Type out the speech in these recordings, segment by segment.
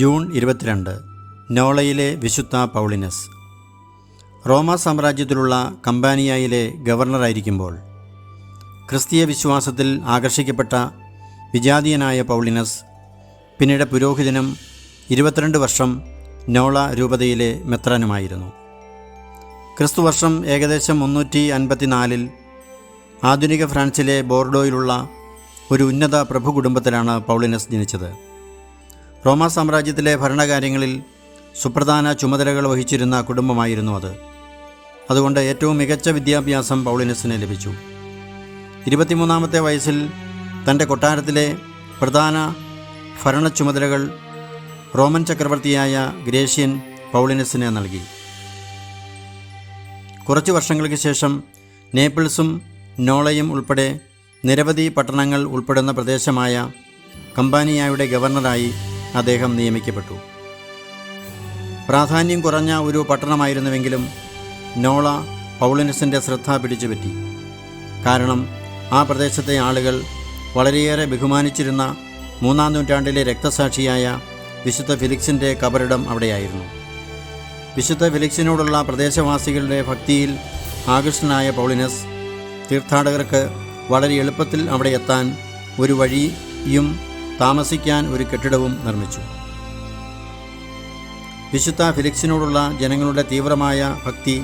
June ഇരുപത്തിരണ്ട് നോളയിലെ വിശുദ്ധ പൗളിനസ്. റോമ സാമ്രാജ്യത്തിലുള്ള കമ്പാനിയയിലെ ഗവർണറായിരിക്കുമ്പോൾ ക്രിസ്തീയ വിശ്വാസത്തിൽ ആകർഷിക്കപ്പെട്ട വിജാതീയനായ പൗളിനസ് പിന്നീട് പുരോഹിതനും ഇരുപത്തിരണ്ട് വർഷം നോള രൂപതയിലെ മെത്രാനുമായിരുന്നു. ക്രിസ്തുവർഷം ഏകദേശം മുന്നൂറ്റി അൻപത്തിനാലിൽ ആധുനിക ഫ്രാൻസിലെ ബോർഡോയിലുള്ള ഒരു ഉന്നത പ്രഭു കുടുംബത്തിലാണ് പൗളിനസ് ജനിച്ചത്. റോമ സാമ്രാജ്യത്തിലെ ഭരണകാര്യങ്ങളിൽ സുപ്രധാന ചുമതലകൾ വഹിച്ചിരുന്ന കുടുംബമായിരുന്നു അത്. അതുകൊണ്ട് ഏറ്റവും മികച്ച വിദ്യാഭ്യാസം പൗളിനസിന് ലഭിച്ചു. ഇരുപത്തിമൂന്നാമത്തെ വയസ്സിൽ തന്റെ കൊട്ടാരത്തിലെ പ്രധാന ഭരണ ചുമതലകൾ റോമൻ ചക്രവർത്തിയായ ഗ്രേഷ്യൻ പൗളിനസിന് നൽകി. കുറച്ച് വർഷങ്ങൾക്ക് ശേഷം നേപ്പിൾസും നോളയും ഉൾപ്പെടെ നിരവധി പട്ടണങ്ങൾ ഉൾപ്പെടുന്ന പ്രദേശമായ കമ്പാനിയായുടെ ഗവർണറായി അദ്ദേഹം നിയമിക്കപ്പെട്ടു. പ്രാധാന്യം കുറഞ്ഞ ഒരു പട്ടണമായിരുന്നുവെങ്കിലും നോള പൗളിനസിന്റെ ശ്രദ്ധ പിടിച്ചുപറ്റി. കാരണം ആ പ്രദേശത്തെ ആളുകൾ വളരെയേറെ ബഹുമാനിച്ചിരുന്ന മൂന്നാം നൂറ്റാണ്ടിലെ രക്തസാക്ഷിയായ വിശുദ്ധ ഫിലിക്സിന്റെ കബറിടം അവിടെയായിരുന്നു. വിശുദ്ധ ഫിലിക്സിനോടുള്ള പ്രദേശവാസികളുടെ ഭക്തിയിൽ ആകൃഷ്ടനായ പൗളിനസ് തീർത്ഥാടകർക്ക് വളരെ എളുപ്പത്തിൽ അവിടെ എത്താൻ ഒരു വഴിയും താമസിക്കാൻ ഒരു കെട്ടിടവും നിർമ്മിച്ചു. വിശുദ്ധ ഫിലിക്സിനോടുള്ള ജനങ്ങളുടെ തീവ്രമായ ഭക്തി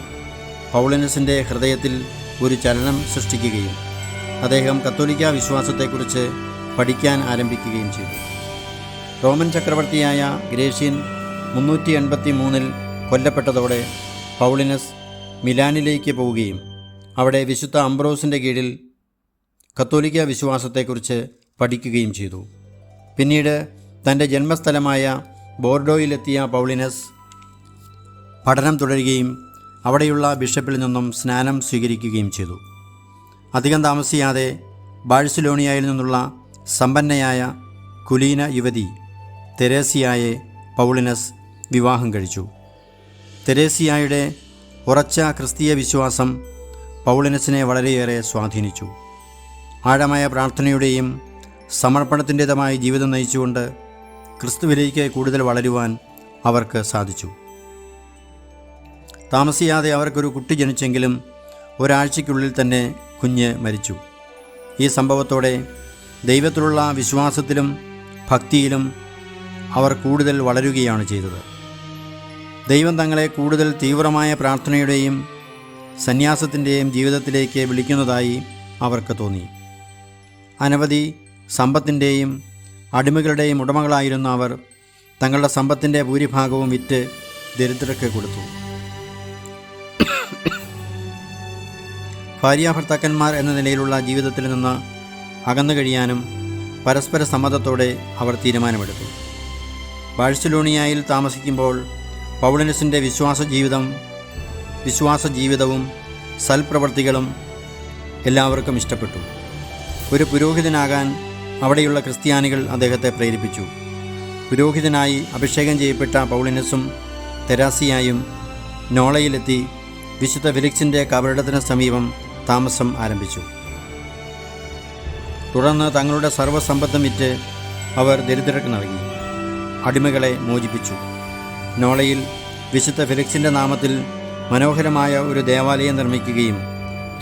പൗളിനസിന്റെ ഹൃദയത്തിൽ ഒരു ചലനം സൃഷ്ടിക്കുകയും അദ്ദേഹം കത്തോലിക്ക വിശ്വാസത്തെക്കുറിച്ച് പഠിക്കാൻ ആരംഭിക്കുകയും ചെയ്തു. റോമൻ ചക്രവർത്തിയായ ഗ്രേഷ്യൻ മുന്നൂറ്റി എൺപത്തി മൂന്നിൽ കൊല്ലപ്പെട്ടതോടെ പൗളിനസ് മിലാനിലേക്ക് പോവുകയും അവിടെ വിശുദ്ധ അംബ്രോസിന്റെ കീഴിൽ കത്തോലിക്ക വിശ്വാസത്തെക്കുറിച്ച് പഠിക്കുകയും ചെയ്തു. പിന്നീട് തന്റെ ജന്മസ്ഥലമായ ബോർഡോയിലെത്തിയ പൗളിനസ് പഠനം തുടരുകയും അവിടെയുള്ള ബിഷപ്പിൽ നിന്നും സ്നാനം സ്വീകരിക്കുകയും ചെയ്തു. അധികം താമസിയാതെ ബാഴ്സലോണിയയിൽ നിന്നുള്ള സമ്പന്നയായ കുലീന യുവതി തെരേസിയായെ പൗളിനസ് വിവാഹം കഴിച്ചു. തെരേസിയായുടെ ഉറച്ച ക്രിസ്തീയ വിശ്വാസം പൗളിനസിനെ വളരെയേറെ സ്വാധീനിച്ചു. ആഴമായ പ്രാർത്ഥനയുടെയും സമർപ്പണത്തിന്റെതുമായ ജീവിതം നയിച്ചുകൊണ്ട് ക്രിസ്തുവിലേക്ക് കൂടുതൽ വളരുവാൻ അവർക്ക് സാധിച്ചു. താമസിയാതെ അവർക്കൊരു കുട്ടി ജനിച്ചെങ്കിലും ഒരാഴ്ചയ്ക്കുള്ളിൽ തന്നെ കുഞ്ഞ് മരിച്ചു. ഈ സംഭവത്തോടെ ദൈവത്തിലുള്ള വിശ്വാസത്തിലും ഭക്തിയിലും അവർ കൂടുതൽ വളരുകയാണ് ചെയ്തത്. ദൈവം തങ്ങളെ കൂടുതൽ തീവ്രമായ പ്രാർത്ഥനയുടെയും സന്യാസത്തിന്റെയും ജീവിതത്തിലേക്ക് വിളിക്കുന്നതായി അവർക്ക് തോന്നി. അനവധി സമ്പത്തിന്റെയും അടിമകളുടെയും ഉടമകളായിരുന്ന അവർ. തങ്ങളുടെ സമ്പത്തിന്റെ ഭൂരിഭാഗവും വിറ്റ് ദരിദ്രർക്ക് കൊടുത്തു. ഭാര്യാഭർത്താക്കന്മാർ എന്ന നിലയിലുള്ള ജീവിതത്തിൽ നിന്ന് അകന്നു കഴിയാനും പരസ്പര സമ്മതത്തോടെ അവർ തീരുമാനമെടുത്തു. ബാഴ്സലോണിയയിൽ താമസിക്കുമ്പോൾ പൗളനസിന്റെ വിശ്വാസ ജീവിതം വിശ്വാസ ജീവിതവും സൽപ്രവർത്തികളും എല്ലാവർക്കും ഇഷ്ടപ്പെട്ടു. ഒരു പുരോഹിതനാകാൻ അവിടെയുള്ള ക്രിസ്ത്യാനികൾ അദ്ദേഹത്തെ പ്രേരിപ്പിച്ചു. പുരോഹിതനായി അഭിഷേകം ചെയ്യപ്പെട്ട പൗളിനസും തെരാസിയായും നോളയിലെത്തി വിശുദ്ധ ഫിലിക്സിന്റെ കബറിടത്തിന് സമീപം താമസം ആരംഭിച്ചു. തുടർന്ന് തങ്ങളുടെ സർവസമ്പത്തും വിറ്റ് അവർ ദരിദ്രർക്ക് നൽകി. അടിമകളെ മോചിപ്പിച്ചു. നോളയിൽ വിശുദ്ധ ഫിലിക്സിന്റെ നാമത്തിൽ മനോഹരമായ ഒരു ദേവാലയം നിർമ്മിക്കുകയും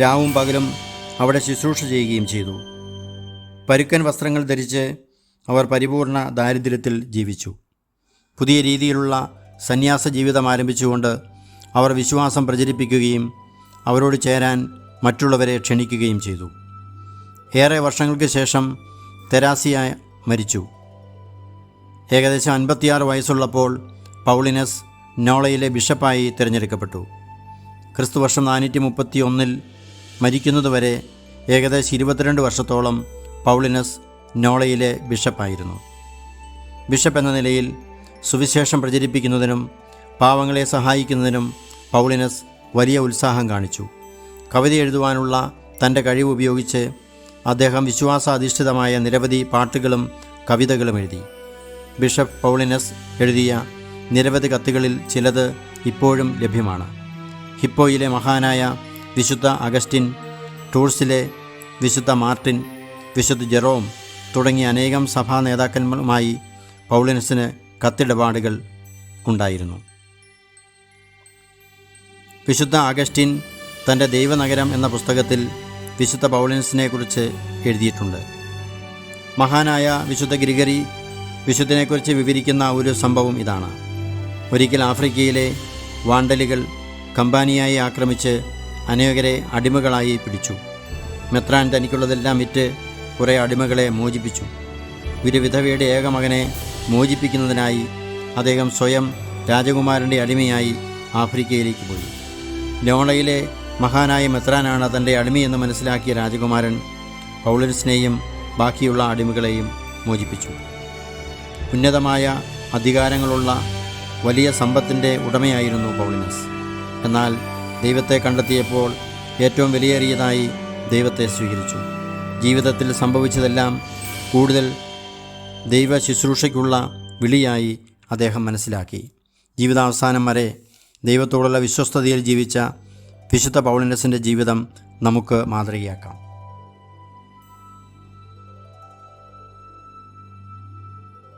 രാവും പകലും അവിടെ ശുശ്രൂഷ ചെയ്യുകയും ചെയ്തു. പരുക്കൻ വസ്ത്രങ്ങൾ ധരിച്ച് അവർ പരിപൂർണ ദാരിദ്ര്യത്തിൽ ജീവിച്ചു. പുതിയ രീതിയിലുള്ള സന്യാസ ജീവിതം ആരംഭിച്ചുകൊണ്ട് അവർ വിശ്വാസം പ്രചരിപ്പിക്കുകയും അവരോട് ചേരാൻ മറ്റുള്ളവരെ ക്ഷണിക്കുകയും ചെയ്തു. ഏറെ വർഷങ്ങൾക്ക് ശേഷം തെരാസിയ മരിച്ചു. ഏകദേശം അൻപത്തിയാറ് വയസ്സുള്ളപ്പോൾ പൗളിനസ് നോളയിലെ ബിഷപ്പായി തിരഞ്ഞെടുക്കപ്പെട്ടു. ക്രിസ്തുവർഷം നാനൂറ്റി മുപ്പത്തി ഒന്നിൽ മരിക്കുന്നതുവരെ ഏകദേശം ഇരുപത്തിരണ്ട് വർഷത്തോളം പൗളിനസ് നോളയിലെ ബിഷപ്പായിരുന്നു. ബിഷപ്പ് എന്ന നിലയിൽ സുവിശേഷം പ്രചരിപ്പിക്കുന്നതിനും പാവങ്ങളെ സഹായിക്കുന്നതിനും പൗളിനസ് വലിയ ഉത്സാഹം കാണിച്ചു. കവിത എഴുതുവാനുള്ള തന്റെ കഴിവ് ഉപയോഗിച്ച് അദ്ദേഹം വിശ്വാസാധിഷ്ഠിതമായ നിരവധി പാട്ടുകളും കവിതകളും എഴുതി. ബിഷപ്പ് പൗളിനസ് എഴുതിയ നിരവധി കത്തുകളിൽ ചിലത് ഇപ്പോഴും ലഭ്യമാണ്. ഹിപ്പോയിലെ മഹാനായ വിശുദ്ധ അഗസ്റ്റിൻ ടൂർസിലെ വിശുദ്ധ മാർട്ടിൻ വിശുദ്ധ ജെറോം തുടങ്ങിയ അനേകം സഭാ നേതാക്കന്മാരുമായി പൗളിനസിന് കത്തിടപാടുകൾ ഉണ്ടായിരുന്നു. വിശുദ്ധ ആഗസ്റ്റിൻ തന്റെ ദൈവനഗരം എന്ന പുസ്തകത്തിൽ വിശുദ്ധ പൗളിൻസിനെ കുറിച്ച് എഴുതിയിട്ടുണ്ട്. മഹാനായ വിശുദ്ധ ഗ്രിഗറി വിശുദ്ധനെക്കുറിച്ച് വിവരിക്കുന്ന ഒരു സംഭവം ഇതാണ്. ഒരിക്കൽ ആഫ്രിക്കയിലെ വാണ്ടലുകൾ കമ്പാനിയായി ആക്രമിച്ച് അനേകരെ അടിമകളായി പിടിച്ചു. മെത്രാൻ തനിക്കുള്ളതെല്ലാം വിറ്റ് കുറേ അടിമകളെ മോചിപ്പിച്ചു. ഒരു വിധവയുടെ ഏകമകനെ മോചിപ്പിക്കുന്നതിനായി അദ്ദേഹം സ്വയം രാജകുമാരന്റെ അടിമയായി ആഫ്രിക്കയിലേക്ക് പോയി. ലോണയിലെ മഹാനായ മെത്രാനാണ് തന്റെ അടിമയെന്ന് മനസ്സിലാക്കിയ രാജകുമാരൻ പൗളൻസിനെയും ബാക്കിയുള്ള അടിമകളെയും മോചിപ്പിച്ചു. ഉന്നതമായ അധികാരങ്ങളുള്ള വലിയ സമ്പത്തിന്റെ ഉടമയായിരുന്നു പൗളിനസ്. എന്നാൽ ദൈവത്തെ കണ്ടെത്തിയപ്പോൾ ഏറ്റവും വിലയേറിയതായി ദൈവത്തെ സ്വീകരിച്ചു. ജീവിതത്തിൽ സംഭവിച്ചതെല്ലാം കൂടുതൽ ദൈവ ശുശ്രൂഷയ്ക്കുള്ള വിളിയായി അദ്ദേഹം മനസ്സിലാക്കി. ജീവിതാവസാനം വരെ ദൈവത്തോടുള്ള വിശ്വസ്തതയിൽ ജീവിച്ച വിശുദ്ധ പൗളിനസിന്റെ ജീവിതം നമുക്ക് മാതൃകയാക്കാം.